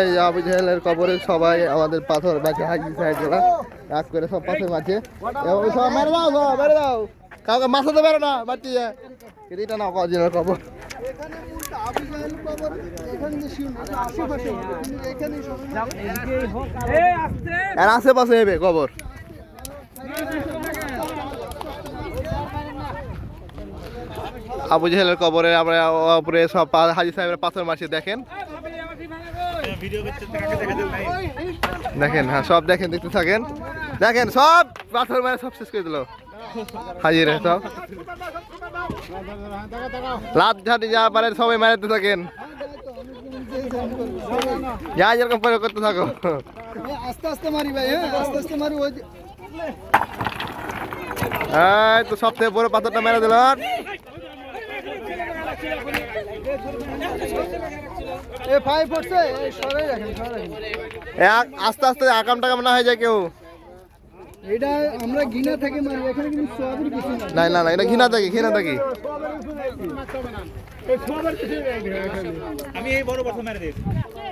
এই আবু জাহেলের কবরে সবাই আমাদের পাথর মাঝে হাজি সাহেবরা রাগ করে সব পাথর মাঝে এবং সব মেরে দাও সব মেরে দাও। কাউকে মাথাতে পারো না যায় এটা না কদিনের কবর। এখানে বলতে আবু জাহেল কবর এখানে যে শিব এটা আশেপাশে হবে, কিন্তু এখানে সবাই আর আশেপাশে হবে কবর আবু জাহেলের কবরে আমরা উপরে সব হাজি সাহেবের পাথর মারছে, দেখেন। দেখেন হ্যাঁ সব দেখেন, দেখতে থাকেন। দেখেন, সব পাথর মারে সব শেষ করে দিল। হাজিরে, সব। লাভ ঝাঁটি যা পারে সবাই মারাতে থাকেন। যা যেরকম প্রয়োগ করতে থাকো। আস্তে আস্তে মারি ভাই হ্যাঁ আস্তে আস্তে মারি ওই তো সব থেকে বড় পাথরটা মেরে দিল আস্তে আস্তে আকাম টাকাম না হয়ে যায় কেউ? এটা আমরা গিনা থেকে মারি এখানে কিন্তু সবই কিছু না না না না এটা ঘৃণা থাকি ঘৃণা থাকি। আমি এই বড় মেরে দিয়েছি।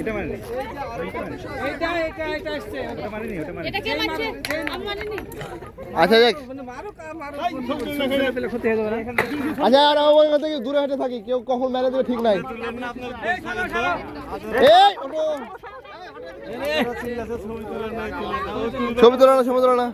এটা মারিনি এইটা এটা এটা আসছে। ওটা মারিনি ওটা মারিনি এটা কে মারছে? আমি মারিনি। আচ্ছা দেখ। মারো মারো ক্ষতি হয়ে যাবে আচ্ছা আর ওই কথা থেকে দূরে হেঁটে থাকি কেউ কখন মেরে দেবে ঠিক নাই। এই। ছবি তোলো না ছবি তোলো না।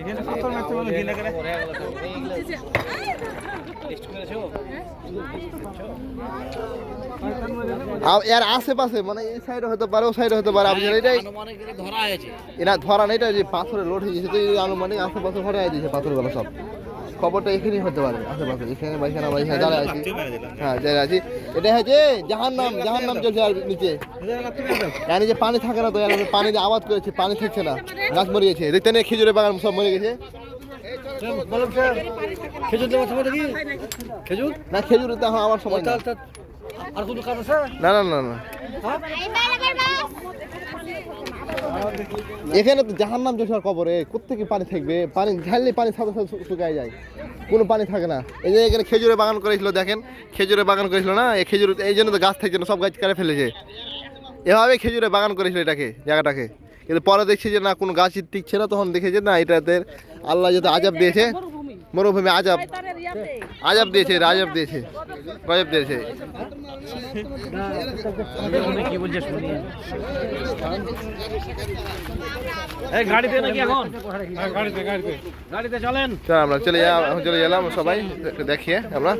এখানে পাথর মারতে বলো ঘৃণা করে এর আশেপাশে মানে এই সাইডে হতে পারে, ও সাইডে হতে পারে আপনি এটাই এরা ধরা নেই এটা যে পাথরে লোড হয়ে গেছে, তো এই আনুমানিক আশেপাশে ধরা হয়ে গেছে পাথরগুলো সব। খবরটা এখানেই হতে পারে। আশেপাশে এখানে বা এখানে বা এখানে দাঁড়ায় আছি হ্যাঁ যারা আছি। এটা হচ্ছে জাহান নাম জাহান নাম চলছে আর নিচে। আর নিচে পানি থাকে না তো পানি যে আবাদ করেছে পানি থাকছে না। গাছ মরে গেছে। দেখতে নেই খেজুরের বাগান সব মরে গেছে। খেজুর দেওয়ার সময় দেখি? খেজুর? না খেজুর তো আমার সময় আর কোনো কাজ আছে? না না না না। এখানে তো জাহান নাম আর কবরে কোথেকে পানি থাকবে? পানি ঢাললে পানি সাথে সাথে শুকায় যায়। কোনো পানি থাকে না। এই যে এখানে খেজুরের বাগান করেছিল দেখেন? খেজুরের বাগান করেছিল না? এই খেজুর এই জন্য তো গাছ থাকছে না সব গাছ কেটে ফেলেছে। এভাবে খেজুরের বাগান করেছিল এটাকে জায়গাটাকে। কিন্তু পরে দেখছি যে না কোনো গাছই টিকছে না তখন দেখেছে না এটাতে আল্লাহ যাতে আজাব দিয়েছে। মরুভূমি। আজাব। আজাব দিয়েছে আজাব দিয়েছে। গজব দিয়েছে। কি বলছে শুনি এই গাড়িতে নাকি এখন? গাড়িতে গাড়িতে। গাড়িতে চলেন। চল আমরা চলে যা চলে গেলাম সবাই দেখিয়ে আমরা।